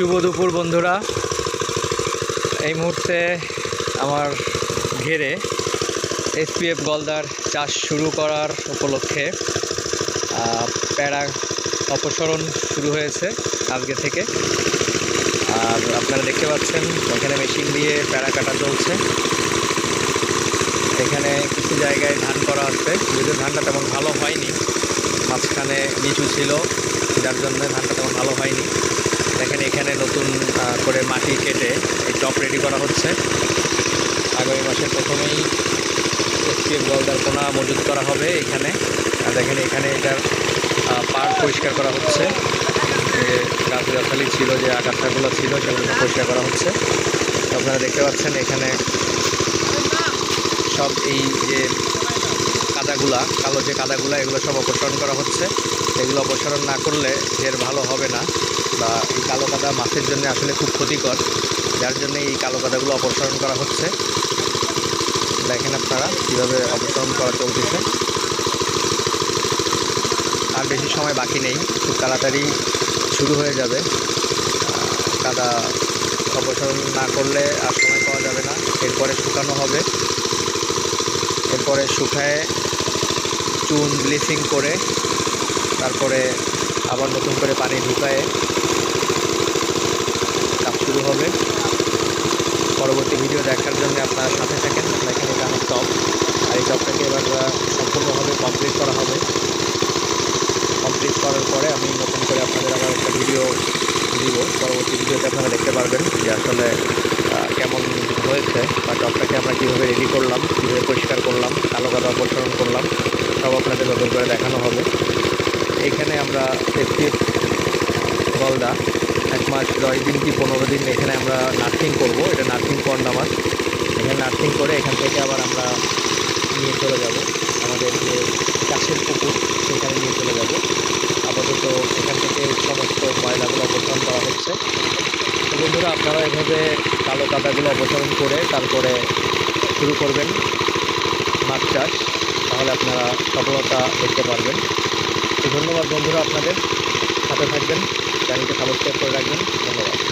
শুভ দুপুর, বন্ধুরা। এই মুহূর্তে আমার ঘেরে এসপিএফ গলদার চাষ শুরু করার উপলক্ষে প্যারা অপসরণ শুরু হয়েছে আজকে থেকে। আর আপনারা দেখতে পাচ্ছেন, এখানে মেশিন দিয়ে প্যারা কাটা চলছে। এখানে কিছু জায়গায় ধান করা আছে, যদিও ধানটা তেমন ভালো হয়নি। মাঝখানে নিচু ছিল, যার জন্য ধানটা তেমন ভালো হয়নি। এখানে নতুন করে মাটি কেটে এই টপ রেডি করা হচ্ছে। আগামী মাসের প্রথমেই এসপিএফ গলদার পোনা মজুত করা হবে এখানে। আর দেখেন এখানে এটার পাড় পরিষ্কার করা হচ্ছে। যে গাছ গাছালি ছিল যে আগাছাগুলো ছিল সেগুলো পরিষ্কার করা হচ্ছে। আপনারা দেখতে পাচ্ছেন এখানে সব এই যে কাদাগুলা, কালো যে কাদাগুলা, এগুলো সব অপসারণ করা হচ্ছে। এগুলো অপসারণ না করলে এর ভালো হবে না। বা এই কালো কাদা মাছের জন্য আসলে খুব ক্ষতিকর। যার জন্য এই কালো কাদাগুলো অপসারণ করা হচ্ছে। দেখেন আপনারা কীভাবে অপসারণ করা চলতেছে। আর বেশি সময় বাকি নেই। খুব তাড়াতাড়ি শুরু হয়ে যাবে। কাদা অপসারণ না করলে আর সময় পাওয়া যাবে না। এরপরে শুকানো হবে। এরপরে শুকায় চুন ব্লিচিং করে, তারপরে আবার নতুন করে পানি ঢুকায়ে কাজ শুরু হবে। পরবর্তী ভিডিও দেখার জন্য আপনারা সাথে থাকেন দেখেন এটা আমার টপ আর এই টপটাকে এবার সম্পূর্ণভাবে কমপ্লিট করা হবে। কমপ্লিট করার পরে আমি নতুন করে আপনাদের আবার একটা ভিডিও দিব। পরবর্তী ভিডিওতে আপনারা দেখতে পারবেন যে আসলে কেমন হয়েছে, বা টপটাকে আমরা কীভাবে রেডি করলাম, কীভাবে পরিষ্কার করলাম, কালো কাদা অপসারণ করলাম, সব আপনাদের নতুন করে দেখানো হবে। এখানে আমরা একটি গলদা এক মাস দশ দিন কি পনেরো দিন এখানে আমরা নার্সিং করব, এটা নার্সিং পন্ডা মাছ এখানে নার্সিং করে এখান থেকে আবার আমরা নিয়ে চলে যাব, আমাদের যে চাষের পুকুর সেখানে নিয়ে চলে যাব আপাতত এখান থেকে সমস্ত ময়লাগুলো অপসারণ করা হচ্ছে তো বন্ধুরা, আপনারা এভাবে কালো কাদাগুলো অপসারণ করে তারপরে শুরু করবেন মাছ চাষ, তাহলে আপনারা সফলতা দেখতে পারবেন। ধন্যবাদ বন্ধুরা আপনাদের। সাথে থাকবেন। চ্যানেলটি সাবস্ক্রাইব করে রাখবেন। ধন্যবাদ।